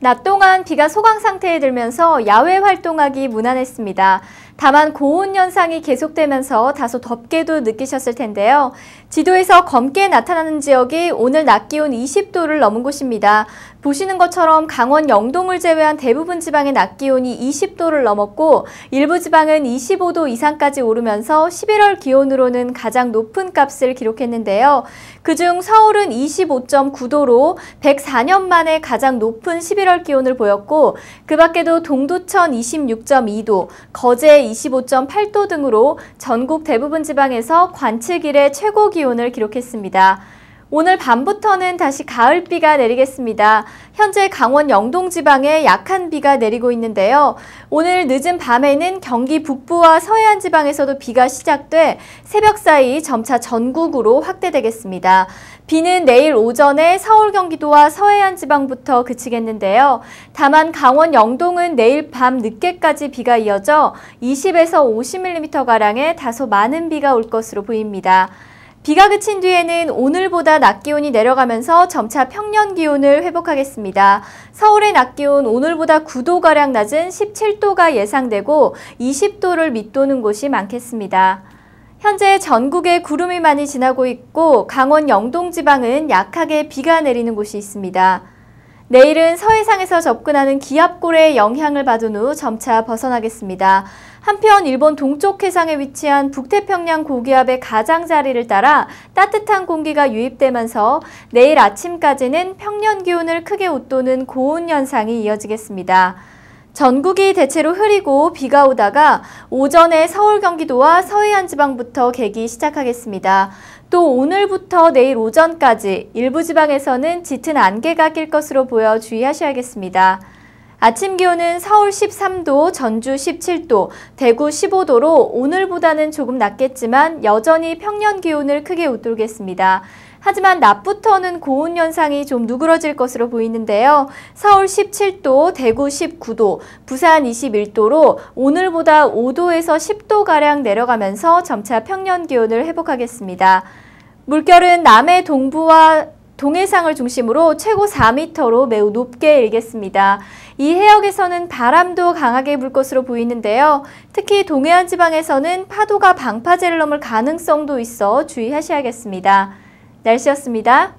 낮 동안 비가 소강 상태에 들면서 야외 활동하기 무난했습니다. 다만 고온 현상이 계속되면서 다소 덥게도 느끼셨을 텐데요. 지도에서 검게 나타나는 지역이 오늘 낮 기온 20도를 넘은 곳입니다. 보시는 것처럼 강원 영동을 제외한 대부분 지방의 낮 기온이 20도를 넘었고 일부 지방은 25도 이상까지 오르면서 11월 기온으로는 가장 높은 값을 기록했는데요. 그중 서울은 25.9도로 104년 만에 가장 높은 11월 기온을 보였고 그 밖에도 동두천 26.2도, 거제 25.8도 등으로 전국 대부분 지방에서 관측 일의 최고 기온을 기록했습니다. 오늘 밤부터는 다시 가을비가 내리겠습니다. 현재 강원 영동 지방에 약한 비가 내리고 있는데요. 오늘 늦은 밤에는 경기 북부와 서해안 지방에서도 비가 시작돼 새벽 사이 점차 전국으로 확대되겠습니다. 비는 내일 오전에 서울 경기도와 서해안 지방부터 그치겠는데요. 다만 강원 영동은 내일 밤 늦게까지 비가 이어져 20에서 50mm가량의 다소 많은 비가 올 것으로 보입니다. 비가 그친 뒤에는 오늘보다 낮 기온이 내려가면서 점차 평년 기온을 회복하겠습니다. 서울의 낮 기온 오늘보다 9도가량 낮은 17도가 예상되고 20도를 밑도는 곳이 많겠습니다. 현재 전국에 구름이 많이 지나고 있고 강원 영동 지방은 약하게 비가 내리는 곳이 있습니다. 내일은 서해상에서 접근하는 기압골의 영향을 받은 후 점차 벗어나겠습니다. 한편 일본 동쪽 해상에 위치한 북태평양 고기압의 가장자리를 따라 따뜻한 공기가 유입되면서 내일 아침까지는 평년 기온을 크게 웃도는 고온 현상이 이어지겠습니다. 전국이 대체로 흐리고 비가 오다가 오전에 서울 경기도와 서해안 지방부터 개기 시작하겠습니다. 또 오늘부터 내일 오전까지 일부 지방에서는 짙은 안개가 낄 것으로 보여 주의하셔야겠습니다. 아침 기온은 서울 13도, 전주 17도, 대구 15도로 오늘보다는 조금 낮겠지만 여전히 평년 기온을 크게 웃돌겠습니다. 하지만 낮부터는 고온 현상이 좀 누그러질 것으로 보이는데요. 서울 17도, 대구 19도, 부산 21도로 오늘보다 5도에서 10도가량 내려가면서 점차 평년 기온을 회복하겠습니다. 물결은 남해 동부와 동해상을 중심으로 최고 4m로 매우 높게 일겠습니다. 이 해역에서는 바람도 강하게 불 것으로 보이는데요. 특히 동해안 지방에서는 파도가 방파제를 넘을 가능성도 있어 주의하셔야겠습니다. 날씨였습니다.